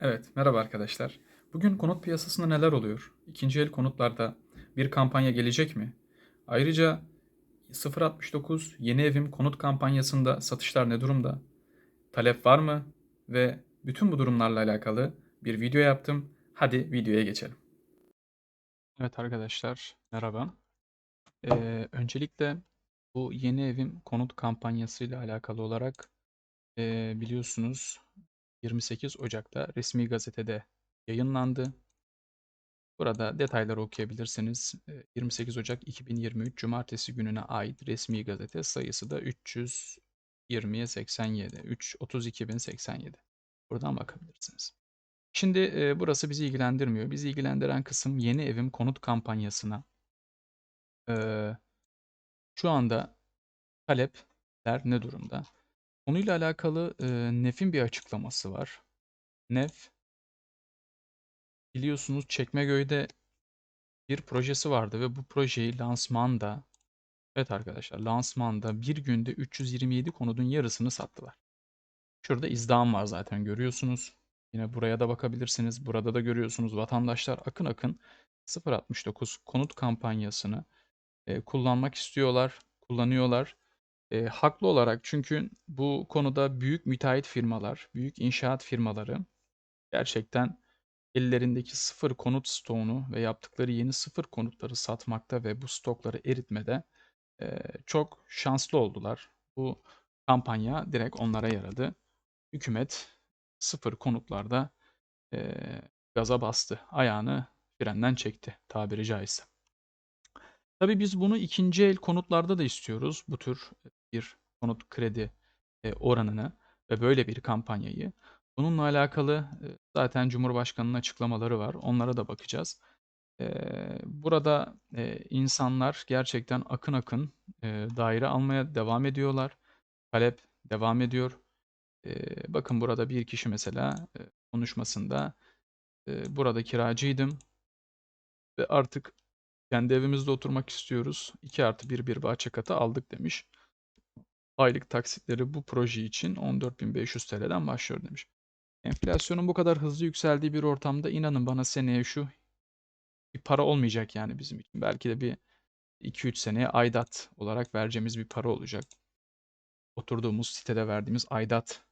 Evet, merhaba arkadaşlar. Bugün konut piyasasında neler oluyor? İkinci el konutlarda bir kampanya gelecek mi? Ayrıca 069 Yeni Evim konut kampanyasında satışlar ne durumda? Talep var mı? Ve bütün bu durumlarla alakalı bir video yaptım. Hadi videoya geçelim. Evet arkadaşlar, merhaba. Ee, öncelikle bu Yeni Evim konut kampanyasıyla alakalı olarak ee, biliyorsunuz 28 Ocak'ta resmi gazetede yayınlandı. Burada detayları okuyabilirsiniz. Eee, 28 Ocak 2023 Cumartesi gününe ait resmi gazete sayısı da 320'ye 87, 332.087. Buradan bakabilirsiniz. Şimdi eee, burası bizi ilgilendirmiyor. Bizi ilgilendiren kısım yeni evim konut kampanyasına. Eee, şu anda talepler ne durumda? Konuyla alakalı eee, NEF'in bir açıklaması var. NEF biliyorsunuz Çekmeköy'de bir projesi vardı ve bu projeyi lansmanda evet arkadaşlar lansmanda bir günde 327 konudun yarısını sattılar. Şurada izdiham var zaten görüyorsunuz. Yine buraya da bakabilirsiniz. Burada da görüyorsunuz vatandaşlar akın akın 069 konut kampanyasını e, kullanmak istiyorlar, kullanıyorlar. E, haklı olarak çünkü bu konuda büyük müteahhit firmalar, büyük inşaat firmaları gerçekten ellerindeki sıfır konut stoğunu ve yaptıkları yeni sıfır konutları satmakta ve bu stokları eritmede e, çok şanslı oldular. Bu kampanya direkt onlara yaradı. Hükümet sıfır konutlarda e, gaza bastı. Ayağını frenden çekti tabiri caizse. Tabii biz bunu ikinci el konutlarda da istiyoruz. Bu tür bir konut kredi e, oranını ve böyle bir kampanyayı. Bununla alakalı e, zaten Cumhurbaşkanı'nın açıklamaları var. Onlara da bakacağız. E, burada insanlar gerçekten akın akın daire almaya devam ediyorlar. Talep devam ediyor. Bakın burada bir kişi mesela konuşmasında burada kiracıydım ve artık kendi evimizde oturmak istiyoruz. 2 artı 1 bir bahçe katı aldık demiş. Aylık taksitleri bu proje için 14.500 TL'den başlıyor demiş. Enflasyonun bu kadar hızlı yükseldiği bir ortamda inanın bana seneye şu bir para olmayacak yani bizim için. Belki de bir 2-3 seneye aidat olarak vereceğimiz bir para olacak. Oturduğumuz sitede verdiğimiz aidat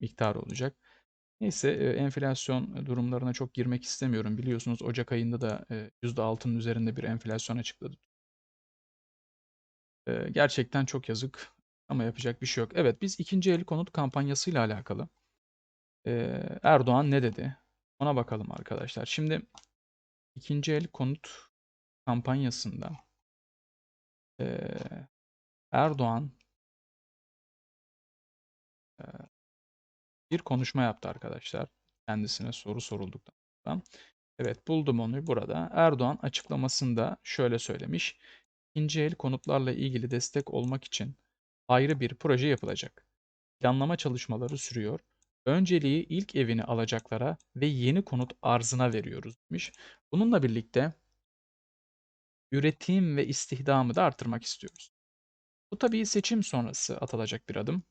miktarı olacak. Neyse enflasyon durumlarına çok girmek istemiyorum. Biliyorsunuz Ocak ayında da %6'nın üzerinde bir enflasyon açıkladı. Gerçekten çok yazık ama yapacak bir şey yok. Evet biz ikinci el konut kampanyasıyla alakalı ee, Erdoğan ne dedi? Ona bakalım arkadaşlar. Şimdi ikinci el konut kampanyasında e, Erdoğan e, bir konuşma yaptı arkadaşlar. Kendisine soru sorulduktan sonra. Evet buldum onu burada. Erdoğan açıklamasında şöyle söylemiş. İkinci el konutlarla ilgili destek olmak için ayrı bir proje yapılacak. Planlama çalışmaları sürüyor. Önceliği ilk evini alacaklara ve yeni konut arzına veriyoruz demiş. Bununla birlikte üretim ve istihdamı da artırmak istiyoruz. Bu tabii seçim sonrası atılacak bir adım.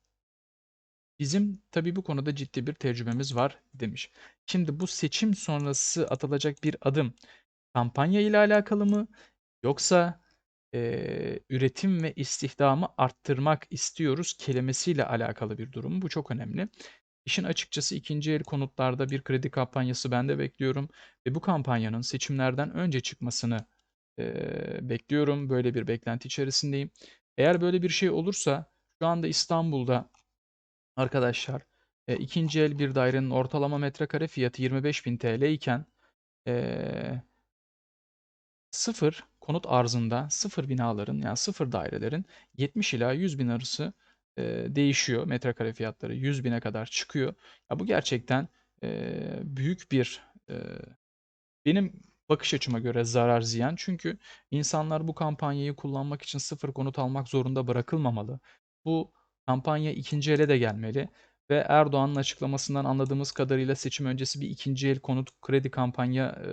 Bizim tabii bu konuda ciddi bir tecrübemiz var demiş. Şimdi bu seçim sonrası atılacak bir adım kampanya ile alakalı mı yoksa e, üretim ve istihdamı arttırmak istiyoruz kelimesiyle alakalı bir durum. Bu çok önemli. İşin açıkçası ikinci el konutlarda bir kredi kampanyası ben de bekliyorum ve bu kampanyanın seçimlerden önce çıkmasını e, bekliyorum. Böyle bir beklenti içerisindeyim. Eğer böyle bir şey olursa şu anda İstanbul'da arkadaşlar e, ikinci el bir dairenin ortalama metrekare fiyatı 25.000 TL iken e, sıfır konut arzında sıfır binaların yani sıfır dairelerin 70 ila 100 bin arası e, değişiyor. Metrekare fiyatları 100 bine kadar çıkıyor. Ya bu gerçekten e, büyük bir e, benim bakış açıma göre zarar ziyan. Çünkü insanlar bu kampanyayı kullanmak için sıfır konut almak zorunda bırakılmamalı. Bu kampanya ikinci ele de gelmeli ve Erdoğan'ın açıklamasından anladığımız kadarıyla seçim öncesi bir ikinci el konut kredi kampanya e,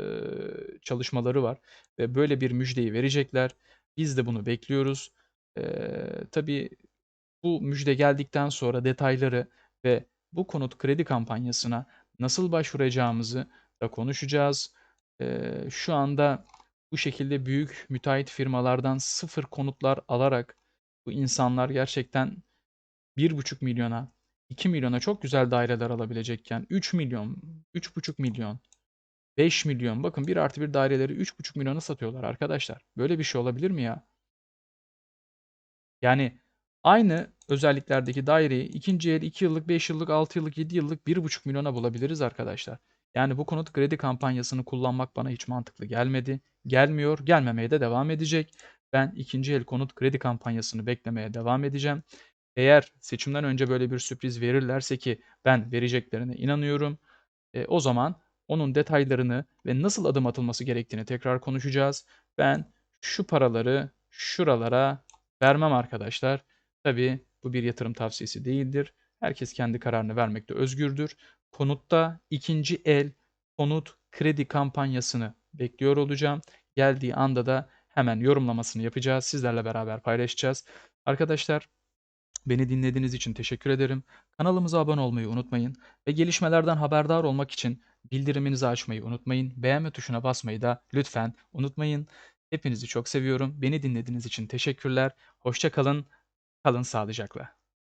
çalışmaları var ve böyle bir müjdeyi verecekler. Biz de bunu bekliyoruz. E, tabii bu müjde geldikten sonra detayları ve bu konut kredi kampanyasına nasıl başvuracağımızı da konuşacağız. Eee, şu anda bu şekilde büyük müteahhit firmalardan sıfır konutlar alarak bu insanlar gerçekten 1,5 milyona, 2 milyona çok güzel daireler alabilecekken 3 milyon, 3,5 milyon, 5 milyon bakın 1 artı 1 daireleri 3,5 milyona satıyorlar arkadaşlar. Böyle bir şey olabilir mi ya? Yani aynı özelliklerdeki daireyi ikinci el 2 yıllık, 5 yıllık, 6 yıllık, 7 yıllık 1,5 milyona bulabiliriz arkadaşlar. Yani bu konut kredi kampanyasını kullanmak bana hiç mantıklı gelmedi. Gelmiyor, gelmemeye de devam edecek. Ben ikinci el konut kredi kampanyasını beklemeye devam edeceğim. Eğer seçimden önce böyle bir sürpriz verirlerse ki ben vereceklerine inanıyorum. E, o zaman onun detaylarını ve nasıl adım atılması gerektiğini tekrar konuşacağız. Ben şu paraları şuralara vermem arkadaşlar. Tabii bu bir yatırım tavsiyesi değildir. Herkes kendi kararını vermekte özgürdür. Konutta ikinci el konut kredi kampanyasını bekliyor olacağım. Geldiği anda da hemen yorumlamasını yapacağız. Sizlerle beraber paylaşacağız. Arkadaşlar beni dinlediğiniz için teşekkür ederim. Kanalımıza abone olmayı unutmayın ve gelişmelerden haberdar olmak için bildiriminizi açmayı unutmayın. Beğenme tuşuna basmayı da lütfen unutmayın. Hepinizi çok seviyorum. Beni dinlediğiniz için teşekkürler. Hoşça kalın. Kalın sağlıcakla.